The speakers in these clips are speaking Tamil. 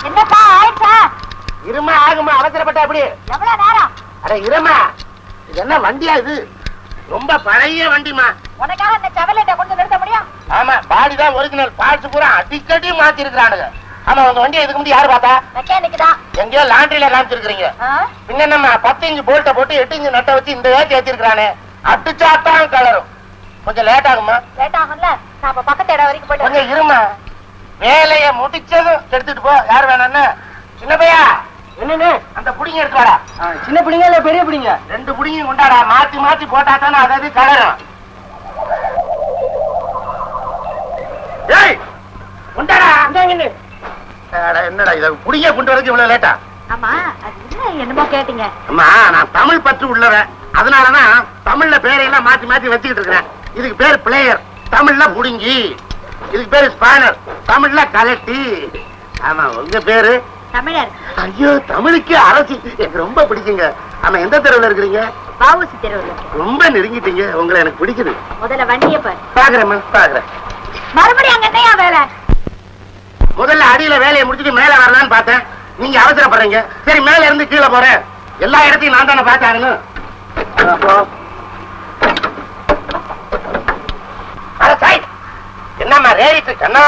என்னப்பா ஆயிடுச்சா? இருமா ஆகுமா அவசரப்பட்ட அப்படி எவ்வளவு நேரம்? அட இருமா இது என்ன வண்டியா இது? ரொம்ப பழைய வண்டிமா உனக்காக இந்த செவலேட்டை கொண்டு நிறுத்த முடியும்? ஆமா பாடி தான் ஒரிஜினல் பார்ட்ஸ் பூரா அடிக்கடி மாத்தி இருக்கிறானுங்க ஆமா உங்க வண்டியை இதுக்கு முன்னாடி யாரு பார்த்தா? மெக்கானிக் தான். எங்கேயோ லாண்டரியில காமிச்சிருக்கீங்க? பின்ன நம்ம பத்து இஞ்சு போல்ட்ட போட்டு எட்டு இஞ்சு நட்டை வச்சு இந்த ஏத்தி வச்சிருக்கானே அடிச்சாத்தான் கலரும் கொஞ்சம் லேட் ஆகுமா? லேட் ஆகும்ல. நான் பக்கத்து இடம் வரைக்கும் போயிட்டு கொஞ்சம் இருமா? வேலைய முடிச்சதும் எடுத்துட்டு போ. யார் வேணான்னு சின்ன பையா என்னன்னு? அந்த புடிங்க எடுத்து வாடா. சின்ன பிள்ளைங்க இல்ல பெரிய பிள்ளைங்க ரெண்டு புடிங்க கொண்டாடா. மாத்தி மாத்தி போட்டா தானே அதாவது கலரும். ஏய் கொண்டாடா. என்னடா இத? புடிங்க கொண்டு வரதுக்கு இவ்வளவு லேட்டா? ஆமா அது என்ன என்னமோ கேட்டீங்க. அம்மா நான் தமிழ் பற்று உள்ளவன். அதனாலதான் தமிழ்ல பேரையெல்லாம் மாத்தி மாத்தி வச்சுக்கிட்டு இருக்கிறேன். இதுக்கு பேர் பிளேயர். தமிழ்ல புடுங்கி. இதுக்கு பேரு ஸ்பானர் தமிழ்ல கலட்டி. ஆமா உங்க பேரு? தமிழர். ஐயோ தமிழுக்கு அரசு. எனக்கு ரொம்ப பிடிக்குங்க. ஆமா எந்த தெருவுல இருக்கிறீங்க? பாவூசி தெருவில். ரொம்ப நெருங்கிட்டீங்க. உங்களை எனக்கு பிடிக்குது. முதல்ல வண்டியை பாரு. பாக்குறேன் பாக்குறேன். மறுபடியும் அங்க என்னையா வேலை? முதல்ல அடியில வேலையை முடிச்சிட்டு மேல வரலான்னு பார்த்தேன். நீங்க அவசரப்படுறீங்க. சரி மேல இருந்து கீழே போறேன். எல்லா இடத்தையும் நான் தானே பார்த்தாருன்னு அட சாய் என்னம்மா ரேடிட்டு கண்ணா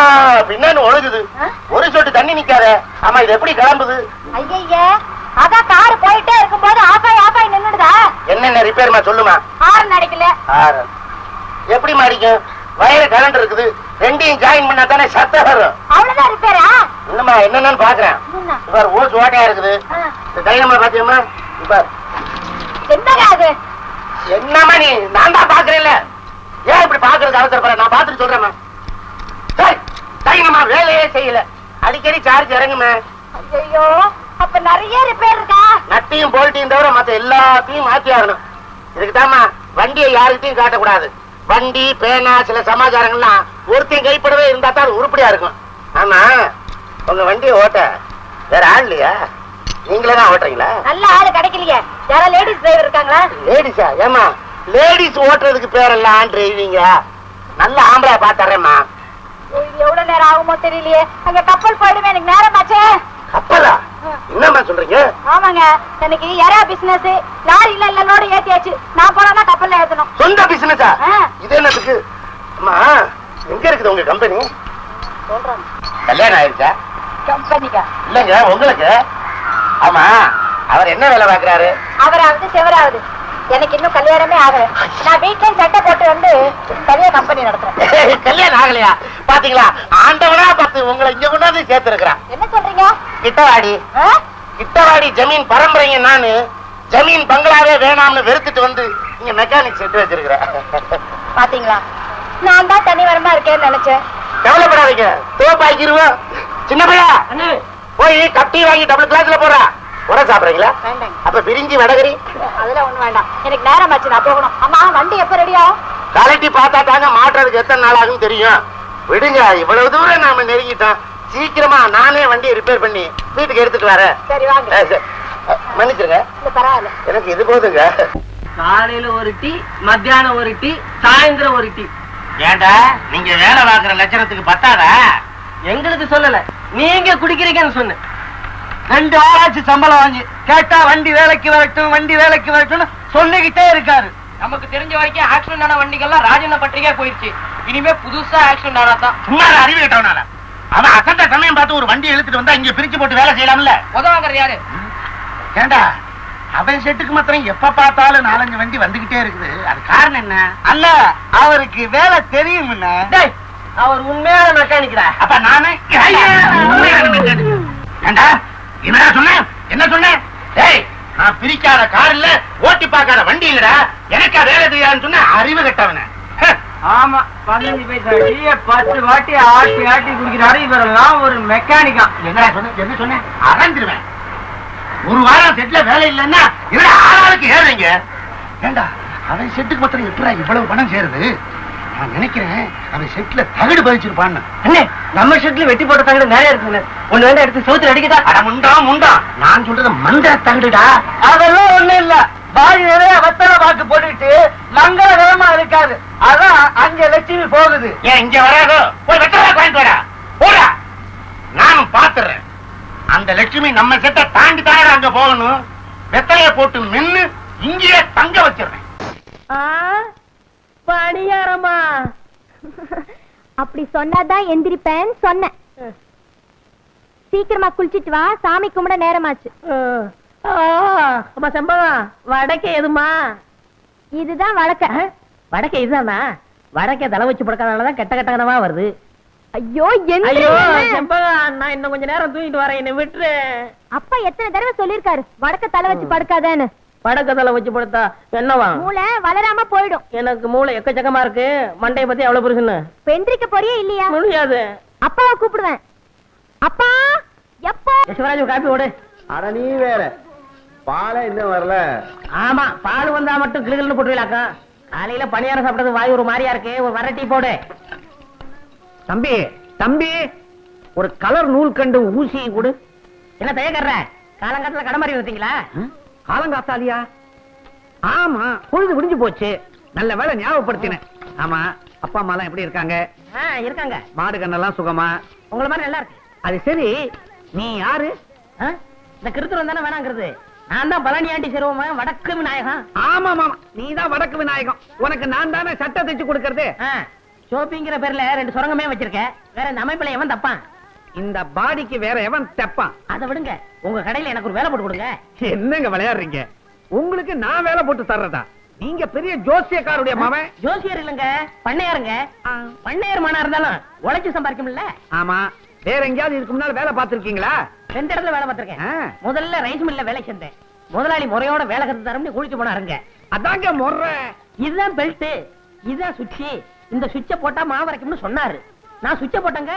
பின்னான்னு ஒழுகுது? ஒரு சொட்டு தண்ணி நிக்காத. ஆமா இது எப்படி கிளம்புது? ஐயய்ய அதான் கார் போயிட்டே இருக்கும்போது ஆஃப் ஆகி ஆஃப் ஆகி நின்னுடுதா? என்னென்ன ரிப்பேர்மா சொல்லுமா? ஹார்ன் அடிக்கல ஆறு. எப்படி மாறிக்கும் வயரு கரண்ட் இருக்குது. ரெண்டையும் ஜாயின் பண்ணா தானே சத்தம் வரும். அவ்வளவுதான் ரிப்பேரா என்னம்மா என்னன்னு பாக்குறேன்? இவர் ஓட்டு ஓட்டையா இருக்குது. இந்த டைனமா பாத்தியம்மா? இவர் என்னங்க அது? என்னம்மா நீ? நான் தான் பாக்குறேன்ல. ஏன் இப்படி பாக்குறதுக்கு அவசரப்படுற? நான் பாத்துட்டு சொல்றேம்மா. டைனமா வேலையே செய்யல. அடிக்கடி சார்ஜ் இறங்குமே. ஐயோ அப்ப நிறைய ரிப்பேர் இருக்கா? நட்டையும் போல்ட்டையும் தவிர மத்த எல்லாத்தையும் மாத்தி ஆகணும். இதுக்குதாம்மா வண்டியை யாருக்கிட்டையும் காட்டக்கூடாது. வண்டி பேனா சில சமாச்சாரங்கள்லாம் ஒருத்தையும் கைப்படவே இருந்தா தான் உருப்படியா இருக்கும். ஆமா உங்க வண்டியை ஓட்ட வேற ஆள் இல்லையா? நீங்களே தான் ஓட்டுறீங்களா? நல்ல ஆளு கிடைக்கலையே. யாரா லேடிஸ் டிரைவர் இருக்காங்களா? லேடிஸா ஏமா லேடிஸ் ஓட்டுறதுக்கு பேரெல்லாம் டிரைவிங்க நல்ல ஆம்பளை பாத்துறேம்மா எவ்வளவு நேரம் ஆகுமோ தெரியலையே. அங்க கப்பல் போயிடுமே எனக்கு நேரம் ஆச்சே. கப்பலா? என்னம்மா சொல்றீங்க? ஆமாங்க எனக்கு எறா பிசினஸ் லாரில இல்ல லோடு ஏத்தியாச்சு. நான் போனா கப்பல்ல ஏத்தணும். சொந்த பிசினஸா. இது என்னத்துக்கு? அம்மா எங்க இருக்குது உங்க கம்பெனி சொல்றேன். கல்யாணம் ஆயிருச்சா? கம்பெனிக்கா? இல்லங்க உங்களுக்கு? ஆமா அவர் என்ன வேலை பாக்குறாரு அவராவது செவராவது. எனக்கு இன்னும் கல்யாணமே ஆகல. நான் வீட்ல சட்டை போட்டு வந்து தனியா கம்பெனி நடத்துறேன். கல்யாணம் ஆகலையா? பாத்தீங்களா? ஆண்டவனா பார்த்து உங்களை இங்க கொண்டாந்து சேர்த்திருக்கிறான். என்ன சொல்றீங்க? கிட்டவாடி? கிட்டவாடி ஜமீன் பரம்பரைங்க நானு. ஜமீன் பங்களாவே வேணாம்னு வெறுத்துட்டு வந்து இங்க மெக்கானிக் செட் வச்சிருக்கிறேன். பாத்தீங்களா? நான் தான் தனி வரமா இருக்கேன்னு நினைச்சேன். கவலைப்படாதீங்க. தோப்பாக்கிருவோம் சின்ன பையா போய் கட்டி வாங்கி டபுள் கிளாஸ்ல போறா உர சாப்பிடுறீங்களா? அப்ப பிரிஞ்சி வடகரி. அதெல்லாம் ஒண்ணு வேண்டாம். எனக்கு நேரம் ஆச்சு நான் போகணும். அம்மா வண்டி எப்ப ரெடி ஆகும்? கலட்டி பார்த்தா தாங்க மாட்டுறதுக்கு எத்தனை நாள் ஆகும் தெரியும். விடுங்க இவ்வளவு தூரம் நாம நெருங்கிட்டோம். சீக்கிரமா நானே வண்டியை ரிப்பேர் பண்ணி வீட்டுக்கு எடுத்துட்டு வரேன். சரி வாங்க. மன்னிச்சிருங்க. பரவாயில்ல. எனக்கு இது போதுங்க. காலையில ஒரு டீ மத்தியானம் ஒரு டீ சாயந்தரம் ஒரு டீ. ஏண்டா நீங்க வேலை பார்க்குற லட்சணத்துக்கு பத்தாதா? எங்களுக்கு சொல்லல. நீங்க குடிக்கிறீங்கன்னு சொன்னேன். ரெண்டு ஆளாச்சு சம்பளம் வாங்கி. கேட்டா வண்டி வேலைக்கு வரட்டும் வண்டி வேலைக்கு வரட்டும்னு சொல்லிக்கிட்டே இருக்காரு. நமக்கு தெரிஞ்ச வரைக்கும் ஆக்சிடென்ட் ஆன வண்டிகள்லாம் ராஜண்ண பத்திரிக்கை போயிடுச்சு இனிமே புதுசா ஆக்சிடென்ட் ஆனா தான் சும்மா அறிவு கேட்டவனால அவன் அசந்த சமயம் பார்த்து ஒரு வண்டி இழுத்துட்டு வந்தா இங்க பிரிச்சு போட்டு வேலை செய்யலாம்ல. உதவாங்கிறது யாரு? ஏண்டா அவன் செட்டுக்கு மாத்திரம் எப்ப பார்த்தாலும் நாலஞ்சு வண்டி வந்துகிட்டே இருக்குது. அது காரணம் என்ன? அல்ல அவருக்கு வேலை தெரியும் டேய், அவர் உண்மையான மெக்கானிக்டா அப்ப நானே. ஏண்டா என்னடா சொன்னேன் என்ன சொன்னேன் டேய் நான் பிரிக்காத கார் இல்ல ஓட்டி பார்க்காத வண்டி இல்லடா. எனக்கா வேலை தெரியாதுன்னு சொன்ன? அறிவு கட்டவன. ஆமா பதினஞ்சு பைசா டீய பத்து வாட்டி ஆட்டி ஆட்டி குடிக்கிறாரு. இவரெல்லாம் ஒரு மெக்கானிக்கா என்னடா சொன்ன? என்ன சொன்னேன் அரைஞ்சிருவேன். ஒரு வாரம் செட்ல வேலை இல்லைன்னா என்னடா ஆளாளுக்கு ஏறுறீங்க? ஏண்டா அவன் செட்டுக்கு மாத்திரம் எப்படா இவ்வளவு பணம் சேருது. நான் நினைக்கிறேன் அவன் செட்ல தகடு பதிச்சிருப்பான்னு. அண்ணே நம்ம ஷெட்ல வெட்டி போட்ட தங்கட நிறைய இருக்குங்க ஒண்ணு வேண்டாம் எடுத்து சவுத்துல அடிக்கதா அட முண்டா முண்டா. நான் சொல்றது மந்திர தகடுடா. அதெல்லாம் ஒண்ணு இல்ல. பாடி நிறைய வெத்தலை பாக்கு போட்டுட்டு மங்களகரமா இருக்காது அதான் அங்க லட்சுமி போகுது. ஏன் இங்க வராதோ? போய் வெட்டரா வாங்கிட்டு வரா போடா. நானும் பாத்துறேன். அந்த லட்சுமி நம்ம செட்ட தாண்டி தானே அங்க போகணும். வெத்தலைய போட்டு மென்னு இங்கேயே தங்க வச்சிடுறேன் பணியாரமா அப்படி சொன்னாதான் எந்திரிப்பேன் சொன்னேன். சீக்கிரமா குளிச்சிட்டு வா சாமி கும்பிட நேரமாச்சு. வடக்கே எதுமா? இதுதான் வழக்க. வடக்கே இதுதானா? வடக்கே தலை வச்சு படுக்காதனாலதான் கெட்ட கெட்ட கனவா வருது. ஐயோ நான் இன்னும் கொஞ்ச நேரம் தூங்கிட்டு வரேன் என்ன விட்டுரு. அப்பா எத்தனை தடவை சொல்லிருக்காரு வடக்க தலை வச்சு படுக்காதேன்னு. வடக்க தலை வச்சு படுத்தா என்னவா? மூளை வளராம போயிடும். எனக்கு மூளை எக்கச்சக்கமா இருக்கு. மண்டைய பத்தி அவ்வளவு பெருசுன்னு எந்திரிக்க போறியா இல்லையா? முடியாது. அப்பாவை கூப்பிடுவேன். அப்பா எப்போ? சிவராஜ் காப்பி ஓடு அட நீ வேற. பாலை இன்னும் வரல. ஆமா பால் வந்தா மட்டும் கிளுகிள்னு போட்டுவிலாக்கா காலையில பணியாரம் சாப்பிட்டது வாய் ஒரு மாதிரியா இருக்கு. ஒரு வர டீ போடு. தம்பி தம்பி ஒரு கலர் நூல் கண்டு ஊசி கொடு. என்ன தயக்கற காலங்காலத்துல கடமாரி வந்தீங்களா காலங்காத்தாலியா ஆமா பொழுது விடிஞ்சு போச்சு. நல்ல வேலை ஞாபகப்படுத்தினேன் ஆமா அப்பா அம்மா எல்லாம் எப்படி இருக்காங்க? இருக்காங்க. மாடு கண்ணெல்லாம் சுகமா? உங்கள மாதிரி நல்லா இருக்கு. அது சரி நீ யாரு? இந்த கிருத்துரம் தானே வேணாங்கிறது. நான் தான் பழனி ஆண்டி சிறுவமா வடக்கு விநாயகம் ஆமா மாமா நீ தான் வடக்கு விநாயகம் உனக்கு நான் தானே சட்டை தைச்சு கொடுக்கறது? ஷோப்பிங்கிற பேர்ல ரெண்டு சுரங்கமே வச்சிருக்கேன். வேற இந்த அமைப்புல எவன் தப்பான்? இந்த பாடிக்கு வேற எவன் தெப்பான்? அதை விடுங்க. உங்க கடையில எனக்கு ஒரு வேலை போட்டு கொடுங்க. என்னங்க விளையாடுறீங்க? உங்களுக்கு நான் வேலை போட்டு தர்றதா? நீங்க பெரிய ஜோசியக்காருடைய மவன்? ஜோசியர் இல்லங்க பண்ணையாருங்க. பண்ணையார் மானா இருந்தாலும் உழைச்சு சம்பாதிக்கும்ல ஆமா. வேற எங்கேயாவது இதுக்கு முன்னால வேலை பார்த்திருக்கீங்களா? ரெண்டு இடத்துல வேலை பார்த்திருக்கேன். முதல்ல ரைஸ் மில்ல வேலை செஞ்சேன் முதலாளி முறையோட வேலை கத்து தரம்னு குளிச்சு போனாருங்க அதாங்க முறை. இதுதான் பெல்ட் இதுதான் சுவிட்ச் இந்த சுவிட்ச போட்டா மாவு அரைக்கும்னு சொன்னாரு. நான் சுவிட்ச போட்டேங்க.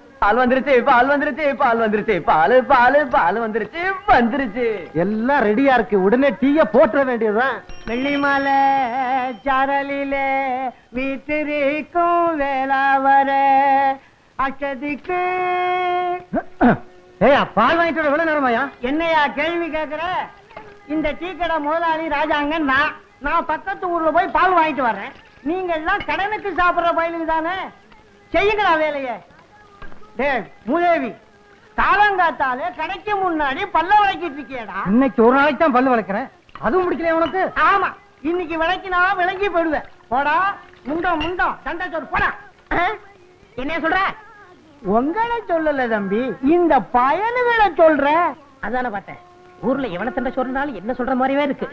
பால் வந்துருச்சு பால் வந்துருச்சு பால் வந்துருச்சு. பால் பால் பால் வந்துருச்சு வந்துருச்சு. எல்லாம் ரெடியா இருக்கு. உடனே டீய போட்டுற வேண்டியதுதான். வெள்ளிமலை சாரலிலே வீட்டிருக்கும் வேளாவர அச்சதிக்கு ஏயா பால் வாங்கிட்டு வர நேரமாயா என்னையா கேள்வி கேக்குற? இந்த டீ கடை முதலாளி ராஜாங்க நான். நான் பக்கத்து ஊர்ல போய் பால் வாங்கிட்டு வர்றேன். நீங்க எல்லாம் கடனுக்கு சாப்பிடுற பயிலுக்கு தானே? செய்யுங்களா வேலையை. டேய் மூதேவி காலங்காத்தாலே கடைக்கு முன்னாடி பல்ல விளக்கிட்டு இருக்கியடா. இன்னைக்கு ஒரு நாளைக்கு தான் பல்லு விளக்குறேன். அதுவும் முடிக்கல உனக்கு? ஆமா இன்னைக்கு விளக்கினா விளங்கி போயிடுவேன் போடா முண்டம் முண்டம் சண்டை சோறு போடா. என்ன சொல்ற? உங்களை சொல்லல தம்பி இந்த பயனுகளை சொல்ற. அதான பார்த்தேன். ஊர்ல எவன சண்டை சொல்றாலும் என்ன சொல்ற மாதிரியே இருக்கு.